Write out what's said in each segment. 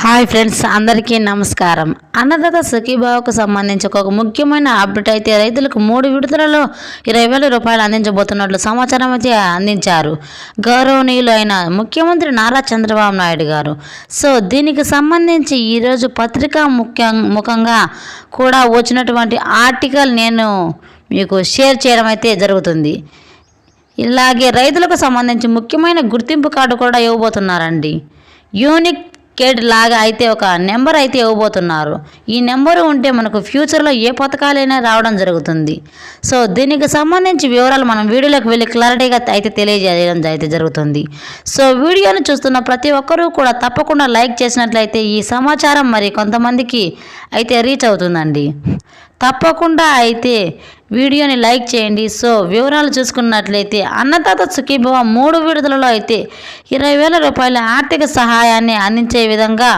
Hi friends అందరికీ నమస్కారం. అన్నదాత సుఖీభావకు సంబంధించి ఒక ముఖ్యమైన అప్డేట్ అయితే రైతులకు మూడు విడుదలలో ఇరవై వేల రూపాయలు అందించబోతున్నట్లు సమాచారం అయితే అందించారు. గౌరవనీయులు అయిన ముఖ్యమంత్రి నారా చంద్రబాబు నాయుడు గారు. సో దీనికి సంబంధించి ఈరోజు పత్రికా ముఖ్య ముఖంగా కూడా వచ్చినటువంటి ఆర్టికల్ నేను మీకు షేర్ చేయడం అయితే జరుగుతుంది. ఇలాగే రైతులకు సంబంధించి ముఖ్యమైన గుర్తింపు కార్డు కూడా ఇవ్వబోతున్నారండి. యూనిక్ కేడ్ లాగా అయితే ఒక నెంబర్ అయితే ఇవ్వబోతున్నారు. ఈ నెంబరు ఉంటే మనకు ఫ్యూచర్లో ఏ పథకాలైనా రావడం జరుగుతుంది. సో దీనికి సంబంధించి వివరాలు మనం వీడియోలోకి వెళ్ళి క్లారిటీగా అయితే తెలియజేయడం అయితే జరుగుతుంది. సో వీడియోను చూస్తున్న ప్రతి ఒక్కరూ కూడా తప్పకుండా లైక్ చేసినట్లయితే ఈ సమాచారం మరి కొంతమందికి అయితే రీచ్ అవుతుందండి. తప్పకుండా అయితే వీడియోని లైక్ చేయండి. సో వివరాలు చూసుకున్నట్లయితే అన్నదాత సుఖీభవ మూడు విడుదలలో అయితే ఇరవై వేల రూపాయల ఆర్థిక సహాయాన్ని అందించే విధంగా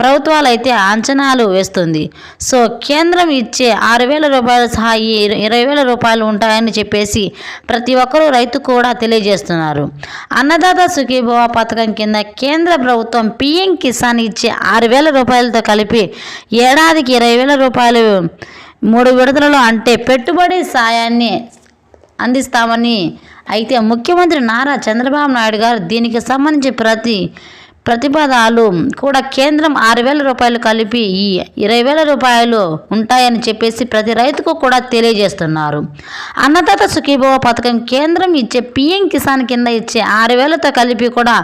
ప్రభుత్వాలు అయితే అంచనాలు వేస్తుంది. సో కేంద్రం ఇచ్చే ఆరు వేల రూపాయల సహా ఇరవై వేల రూపాయలు ఉంటాయని చెప్పేసి ప్రతి ఒక్కరూ రైతు కూడా తెలియజేస్తున్నారు. అన్నదాత సుఖీభవ పథకం కింద కేంద్ర ప్రభుత్వం పిఎం కిసాన్ ఇచ్చే ఆరు వేల రూపాయలతో కలిపి ఏడాదికి ఇరవై వేల రూపాయలు మూడు విడతలలో అంటే పెట్టుబడి సాయాన్ని అందిస్తామని అయితే ముఖ్యమంత్రి నారా చంద్రబాబు నాయుడు గారు దీనికి సంబంధించి ప్రతి ప్రతిపాదాలు కూడా కేంద్రం ఆరు వేల రూపాయలు కలిపి ఈ ఇరవై వేల రూపాయలు ఉంటాయని చెప్పేసి ప్రతి రైతుకు కూడా తెలియజేస్తున్నారు. అన్నదాత సుఖీభవ పథకం కేంద్రం ఇచ్చే పిఎం కిసాన్ కింద ఇచ్చే ఆరు వేలతో కలిపి కూడా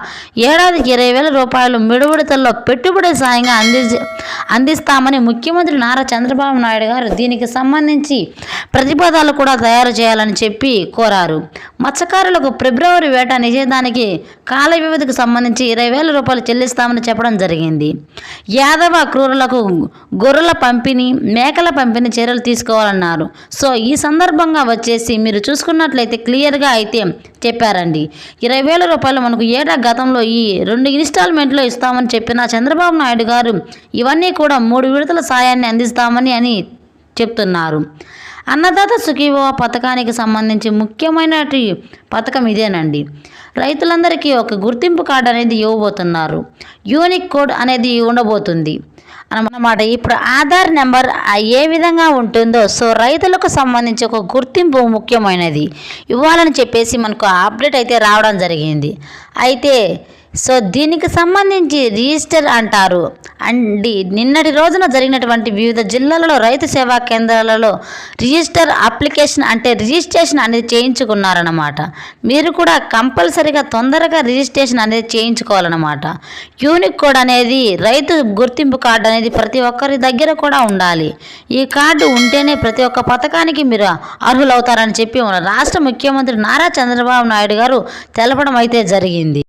ఏడాదికి ఇరవై వేల రూపాయలు మిడుబడితల్లో పెట్టుబడి సాయంగా అంది అందిస్తామని ముఖ్యమంత్రి నారా చంద్రబాబు నాయుడు గారు దీనికి సంబంధించి ప్రతిపాదాలు కూడా తయారు చేయాలని చెప్పి కోరారు. మత్స్యకారులకు ఫిబ్రవరి వేట నిషేధానికి కాల వ్యవధికి సంబంధించి ఇరవై వేల రూపాయలు చెల్లిస్తామని చెప్పడం జరిగింది. యాదవ క్రూరులకు గొర్రెల పంపిణీ మేకల పంపిణీ చర్యలు తీసుకోవాలన్నారు. సో ఈ సందర్భంగా వచ్చేసి మీరు చూసుకున్నట్లయితే క్లియర్గా అయితే చెప్పారండి. ఇరవై వేల రూపాయలు మనకు ఏటా గతంలో ఈ రెండు ఇన్స్టాల్మెంట్లో ఇస్తామని చెప్పిన చంద్రబాబు నాయుడు గారు ఇవన్నీ కూడా మూడు విడతల సాయాన్ని అందిస్తామని అని చెప్తున్నారు. అన్నదాత సుఖీభవ పథకానికి సంబంధించి ముఖ్యమైన పథకం ఇదేనండి. రైతులందరికీ ఒక గుర్తింపు కార్డు అనేది ఇవ్వబోతున్నారు. యూనిక్ కోడ్ అనేది ఉండబోతుంది. అన్నమాట ఇప్పుడు ఆధార్ నెంబర్ ఏ విధంగా ఉంటుందో సో రైతులకు సంబంధించి ఒక గుర్తింపు ముఖ్యమైనది. ఇవ్వాలని చెప్పేసి మనకు అప్డేట్ అయితే రావడం జరిగింది. అయితే సో దీనికి సంబంధించి రిజిస్టర్ అంటారు. అండి నిన్నటి రోజున జరిగినటువంటి వివిధ జిల్లాలలో రైతు సేవా కేంద్రాలలో రిజిస్టర్ అప్లికేషన్ అంటే రిజిస్ట్రేషన్ అనేది చేయించుకున్నారన్నమాట. మీరు కూడా కంపల్సరీగా తొందరగా రిజిస్ట్రేషన్ అనేది చేయించుకోవాలన్నమాట. యూనిక్ కోడ్ అనేది రైతు గుర్తింపు కార్డు అనేది ప్రతి ఒక్కరి దగ్గర కూడా ఉండాలి. ఈ కార్డు ఉంటేనే ప్రతి ఒక్క పథకానికి మీరు అర్హులవుతారని చెప్పి రాష్ట్ర ముఖ్యమంత్రి నారా చంద్రబాబు నాయుడు గారు తెలపడం అయితే జరిగింది.